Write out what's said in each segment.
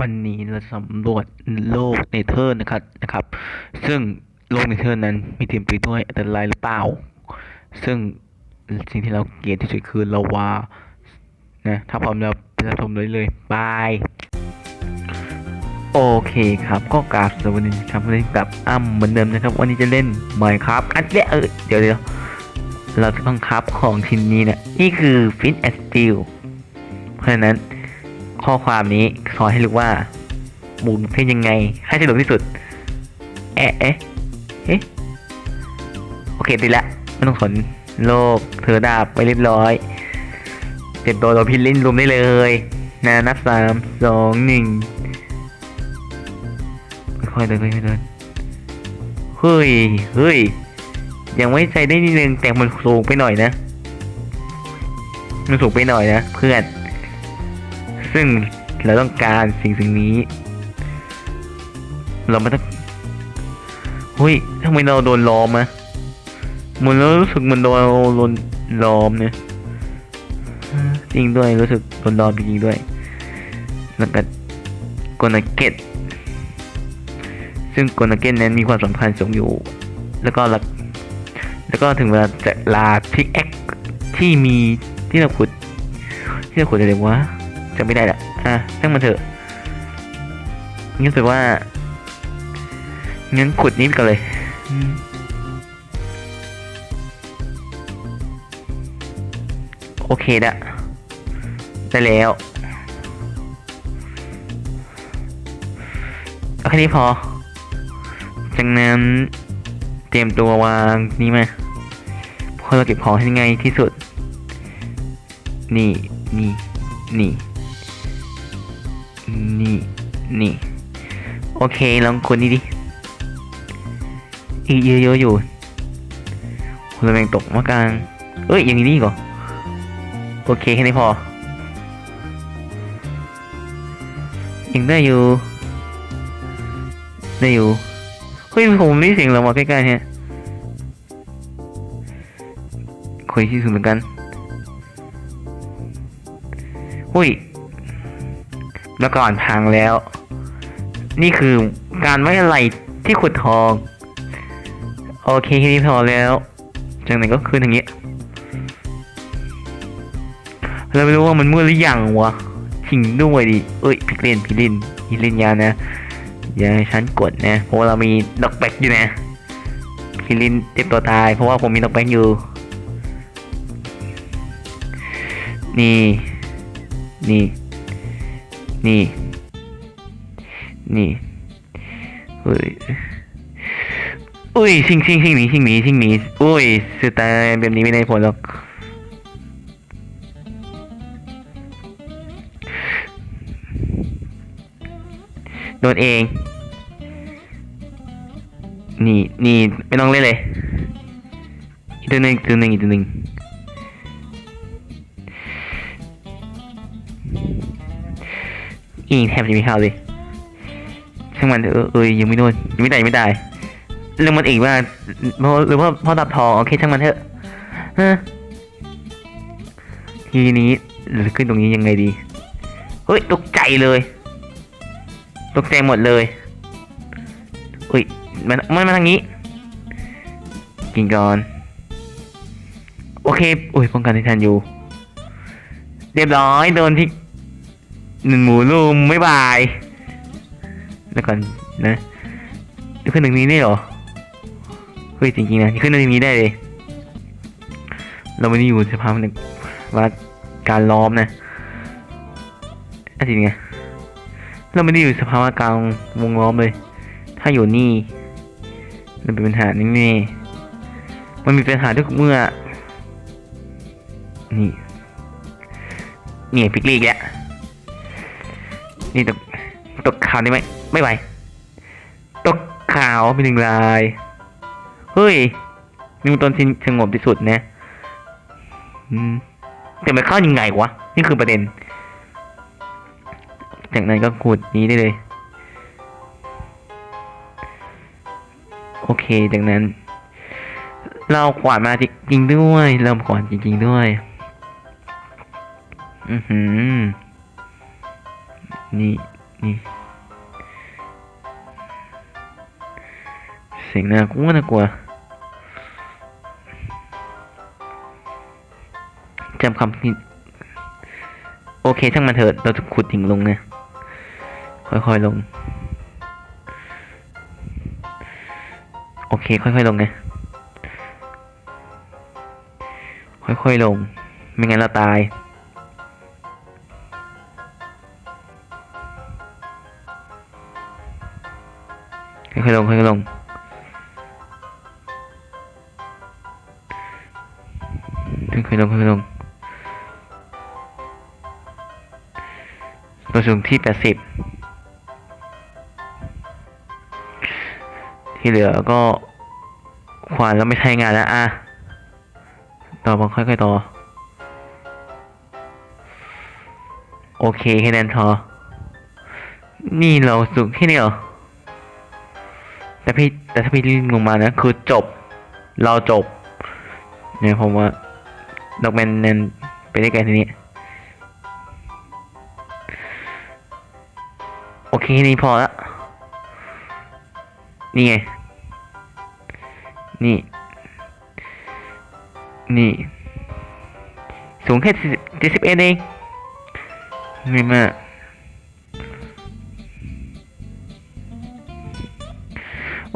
วันนี้เราจะสำรวจโลกเนเธอร์นะครับนะครับ ซึ่งโลกเนเธอร์นั้นมีเต็มไปด้วยอันตรายหรือเปล่า ซึ่งสิ่งที่เราเกลียดที่สุดคือลาว่านะถ้าพร้อมแล้วไปรับชมเลยเลยบายโอเคครับก็กราบสวัสดีครับวันนี้กับอ้ำเหมือนเดิมนะครับ วันนี้จะเล่น Minecraft อันเนี้ยเออเดี๋ยวเดี๋ยวเราจะต้องครับของชิ้นนี้เนี่ยนี่คือ Fin and Steel เพราะฉะนั้น ข้อความนี้ขอนให้รู้ว่าหมุนเพลงยังไง ให้สะดวกที่สุดเอ๊ะเอ๊ะเอ๊ะโอเคดีละไม่ต้องสนโลกเธอดาบไปเรียบร้อยเต็มตัวเราพิลินรวมได้เลยนะนับสามสองหนึ่งค่อยๆเดินค่อยๆเดินเฮ้ยเฮ้ยยังไม่ใจได้นิดนึงแต่มันสูงไปหน่อยนะมันสูงไปหน่อยนะเพื่อน ซึ่งเราต้องการสิ่งสิ่งนี้ เราไม่ต้องเฮ้ยทำไมเราโดนล้อมอะมันรู้สึกมันโดนโดนล้อมเนี่ยจริงด้วยรู้สึกโดนล้อมจริงด้วย แล้วก็กลเกตซึ่งกลเกตนั้นมีความสำคัญสูงอยู่ แล้วก็ลแล้วก็ถึงเวลาจะลาพิกแอคที่มีที่เราขุดที่เราขุดอะไรวะ จะไม่ได้ละอะช่างมันเถอะงั้นรู้สึกว่างั้นขุดนี้ไปก่อนเลยโอเคละได้แล้วเอาแค่นี้พอ จากนั้นเตรียมตัววางนี่มาเพอเราเก็บของให้ง่ายที่สุด นี่ นี่ นี่ นี่ นี่ โอเค ลองคนนี้ดิ อีกเยอะๆอยู่คุณแบ่งตกมากลางเอ้ย อย่างนี้ดีกว่าโอเค แค่นี้พอ ยังได้อยู่ ได้อยู่ เฮ้ย ผมได้เสียงเรามาใกล้ๆเนี่ยคุยที่สุดเหมือนกันหุ้ย แล้วก่อนพังแล้ว นี่คือการไว้อะไรที่ขุดทอง โอเคแค่นี้พอแล้วจากนั้นก็ขึ้นอย่างเงี้ยเราไม่รู้ว่ามันมืดหรือยังวะจริงด้วยดิเอ้ยพี่เล่นพี่เล่นพี่เล่นยานะอย่าให้ฉันกดนะ เพราะว่าเรามีดอกแบกอยู่นะพี่ลินเจ็บตัวตาย เพราะว่าผมมีดอกแบกอยู่ นี่ นี่ นี่ นี่เฮ้ยอุ้ยชิงชิงชิงหนีชิงหนีชิงหนีอุ้ยสุดตายแบบนี้ไม่ได้ผลหรอกโดนเอง นี่นี่ไม่ต้องเล่นเลยอีกตัวหนึ่งอีกตัวหนึ่งอีกตัวหนึ่ง อีกแทบจะไม่เข้าเลยช่างมันเถอเออยังไม่โดนยังไม่ได้ยังไม่ได้เรื่องมันอีกว่าเพราะหรือว่าเพราะดับทองโอเคช่างมันเถอะทีนี้เราจะขึ้นตรงนี้ยังไงดีเฮ้ยตกใจเลยตกใจหมดเลยอุ้ยมันมันมาทางนี้ กินก่อนโอเคโอ้ยป้องกันที่ทันอยู่ เรียบร้อยโดนที่ หนึ่งหมูลุมไม่บายแล้วก่อนนะขึ้นตรงนี้ได้เหรอเฮ้ยจริงๆนะขึ้นตรงนี้ได้เลย เราไม่ได้อยู่สภาพในว่าการล้อมนะอะจริงไงเราไม่ได้อยู่สภาวะกลางวงล้อมเลย ถ้าอยู่นี่มันเป็นปัญหาแน่ๆมันมีปัญหาทุกเมื่อ นี่ เนี่ยพิกลีกแล้ว นี่ตกตกข่าวได้ไหมไม่ไหวตกข่าวเป็นหนึ่งลายเฮ้ยนี่มันตนที่สงบที่สุดนะแต่มันเข้ายังไงวะนี่คือประเด็น จากนั้นก็ขุดนี้ได้เลย โอเคจากนั้น เราขวานมาจริงด้วย เราขวานจริงๆด้วย อือหือ นี่นี่เสียงน่ากลัวน่ากลัวจำคำที่โอเคช่างมันเถิดเราจะขุดดิ่งลงนะค่อยๆลง โอเค ค่อยๆลงนะค่อยๆลง ไม่งั้นเราตาย อยๆลงค่อยๆลง ค่อยๆลงค่อยๆลงเราสูงที่แปดสิบที่เหลือก็ขวานแล้วไม่ใช้งานแล้วอะต่อมาค่อยๆต่อ โอเคแค่นั้นพอนี่เราสูงแค่นี้เหรอ แต่พี่แต่ถ้าพี่ลืมลงมานะคือจบ เราจบ เนี่ยผมว่าดอกแมนนั้นไปได้ไกลทีนี้ โอเคนี่พอละนี่ไง นี่ นี่ สูงแค่เจ็ดสิบเอ็ดเองไม่มาก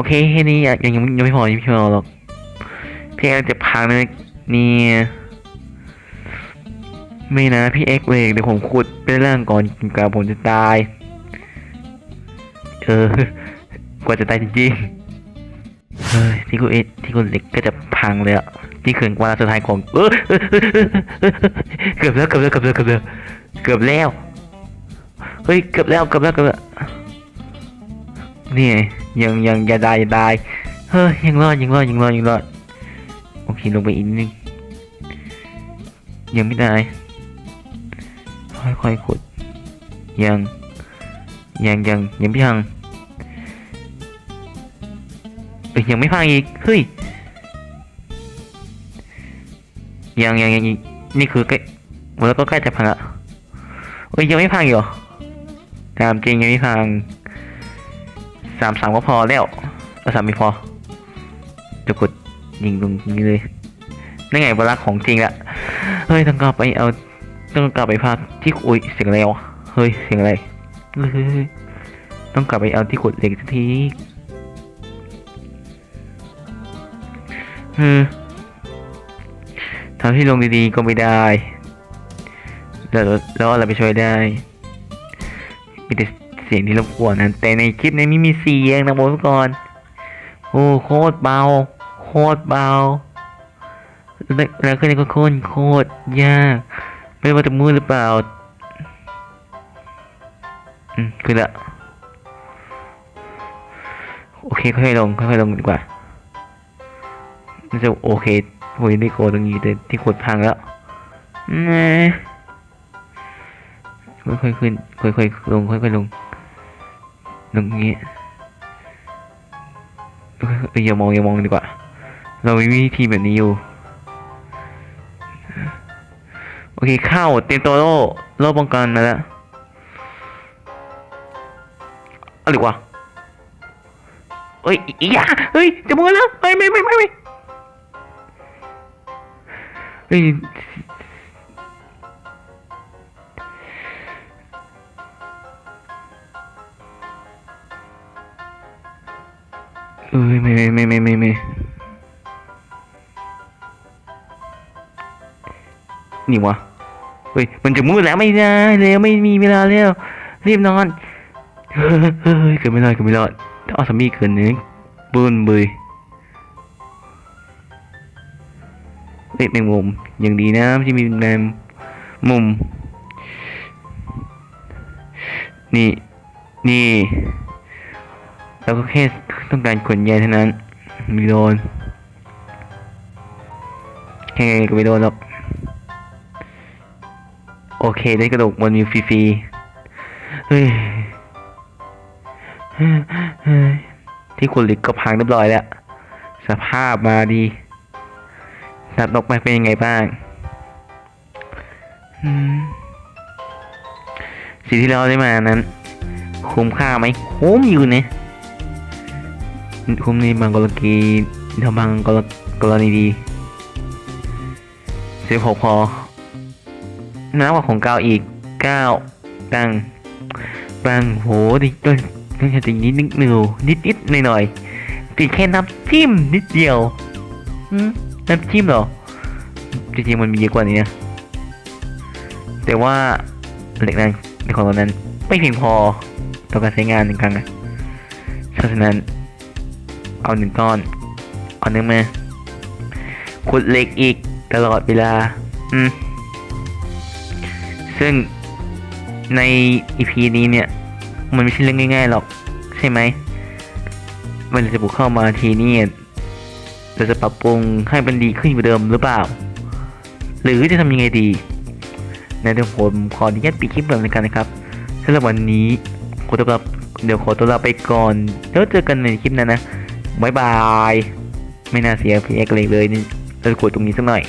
อเคแค่นี้ยังยังยังไม่พอยังไม่พอหรอกพี่เอ็กจะพังเลยนี่ไม่นะพี่เอ็กเลยเดี๋ยวผมขุดเป็นเรื่องก่อนกว่าผมจะตาย เออกว่าจะตายจริงๆเฮ้ยที่กูเอ็กที่กูเล็กก็จะพังเลยอะที่เขื่อนกวาสุดท้ายของเออเออเออเออเออเกือบแล้วเกือบแล้วเกือบแล้วเกือบแล้วเกือบแล้วเฮ้ยเกือบแล้วเกือบแล้วเกือบแล้วนี่ไง ยังยังอย่าได้ย่าได้เฮ้ยยังรอดยังรอดยังรอดยังรอดโอเคลงไปอีกนิดนึงยังไม่ได้ค่อยๆขุดยังยังยังยังไม่พังเอ้ยยังไม่พังอีกเฮ้ยยังยังยังอีกนี่คือใกล้แล้วก็ใกล้จะพังละเอ้ยยังไม่พังอีกเหรอตามจริงยังไม่พัง สามสามก็พอแล้วสามไม่พอจะกดยิงตรงนี้เลยนั่นไงเวลาของจริงละเฮ้ยต้องกลับไปเอาต้องกลับไปพักที่อุ้ยเสียงอะไรวะเฮ้ยเสียงอะไรเฮ้ยต้องกลับไปเอาที่ขุดเหล็กทีเออทำที่ลงดีๆก็ไม่ได้แล้วแล้วอะไรไปช่วยได้มีแต่ สียงที่รบกวนนะแต่ในคลิปนี้ไม่มีเสียงนะบอกไว้ก่อน โอ้โคตรเบา โคตรเบา แล้วก็นี่ก็โคตรโคตรยากไม่ว่าจะมือหรือเปล่า อืมคือละ โอเคค่อยๆลงค่อยๆลงดีกว่าน่าจะโอเคโอ้ยได้โกตรงนี้แต่ที่ขวดพังแล้วเนะค่อยๆขึ้น ค่อยๆลง ค่อยๆลง ตรงนี้เอ้ยอย่ามองอย่ามองดีกว่า เรามีวิธีแบบนี้อยู่ โอเคเข้าเต็มตัวโล่โล่ป้องกันมาแล้วอะไรวะเอ้ยอียาเฮ้ยจะมือแล้วไม่ไม่ไม่ไม่ไม่เฮ้ย เอ้ยไม่ไม่ไม่ไม่ไม่ไม่นี่วะเฮ้ยมันจะมืดแล้วไม่ได้แล้วไม่มีเวลาแล้วรีบนอนเฮ้ยเกิดไม่รอดเกิดไม่รอดถ้าเอาสามีเกินนึงบุญบุยเฮ้ยแมงมุมยังดีนะที่มีแมงมุมนี่นี่ เราก็แค่ต้องการขนใยเท่านั้นไม่โดนแค่ไงก็ไม่โดนหรอกโอเคได้กระดูกมันมีฟรีๆเฮ้ยเฮ้ยที่ขุดเหล็กก็พังเรียบร้อยแล้ว สภาพมาดีตัดนกมาเป็นยังไงบ้างสิ่งที่เราได้มานั้น คุ้มค่าไหมคุ้มอยู่เนะคุ้มในบางกรณีถ้าบางกรณีดีสิบหกพอน้ำกว่าของเก้าอีกเก้าตังบางโหดิต้นต้องจะติดนิดนิดหนึ่งนิดนิดหน่อยหน่อยติดแค่น้ำจิ้มนิดเดียวน้ำจิ้มเหรอ จริงๆมันมีเยอะกว่านี้นะ แต่ว่าเหล็กนั้นในของเรานั้น ไม่เพียงพอต่อการใช้งานหนึ่งครั้งอะเพราะฉะนั้น เอาหนึ่งก้อน เอาหนึ่งมาขุดเหล็กอีกตลอดเวลา อืม ซึ่งในอีพีนี้เนี่ย มันไม่ใช่เรื่องง่ายๆหรอก ใช่ไหมเวลาจะบุกเข้ามาทีนี่เราจะปรับปรุงให้มันดีขึ้นกว่าเดิมหรือเปล่า หรือจะทำยังไงดี ในเดี๋ยวผมขออนุญาตปิดคลิปแบบนี้กันนะครับสำหรับวันนี้ขอตัวลาเดี๋ยวขอตัวลาไปก่อน แล้วเจอกันในคลิปหนั้นนะ บายบาย ไม่น่าเสียพีเอกเลยเลยนี่เราจะกดตรงนี้สักหน่อย